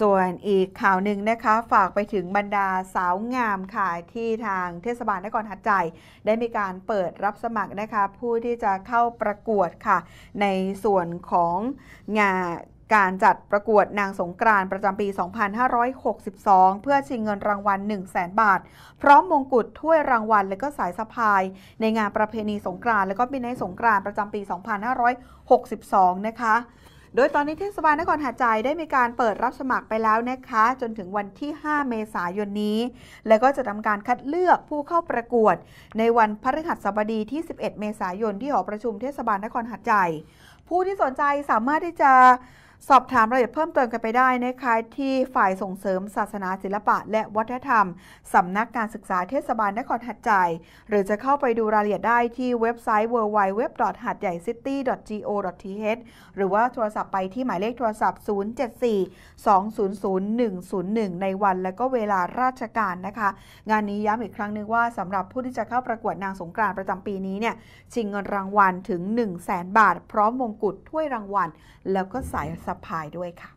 ส่วนอีกข่าวหนึ่งนะคะฝากไปถึงบรรดาสาวงามค่ะที่ทางเทศบาลนครหัดใหญ่ได้มีการเปิดรับสมัครนะคะ ผู้ที่จะเข้าประกวดค่ะ ในส่วนของงานการจัดประกวดนางสงกรานประจำปี 2562 เพื่อชิงเงินรางวัล 1 0 0 0 0แบาท พร้อมมงกุฎถ้วยรางวัล และก็สายสะพาย ในงานประเพณีสงกรานและก็ปีในสงกรานประจำปี 2562 นะคะ โดยตอนนี้เทศบาลนครหาดใหญ่ได้มีการเปิดรับสมัครไปแล้วนะคะ จนถึงวันที่ 5 เมษายนนี้ และก็จะทำการคัดเลือกผู้เข้าประกวด ในวันพฤหัสบดีที่ 11 เมษายนที่หอประชุมเทศบาลนครหาดใหญ่ผู้ที่สนใจสามารถที่จะ สอบถามรายละเอียดเพิ่มเติมกันไปได้นะคะที่ฝ่ายส่งเสริมศาสนาศิลปะ และวัฒนธรรม สำนักการศึกษาเทศบาลนครหัดใหญ่หรือจะเข้าไปดูรายละเอียดได้ที่เว็บไซต์ www. หัดใหญ่ city go th หรือว่าโทรศัพท์ไปที่หมายเลขโทรศัพท์ 074-200-101 ในวันและก็เวลาราชการนะคะ งานนี้ย้ำอีกครั้งนึงว่าสำหรับผู้ที่จะเข้าประกวดนางสงกรานต์ประจำปีนี้เนี่ยชิงเงินรางวัลถึง 1 0 0 0 0แบาท พร้อมมงกุฎถ้วยรางวัล แล้วก็สายสะพายด้วยค่ะ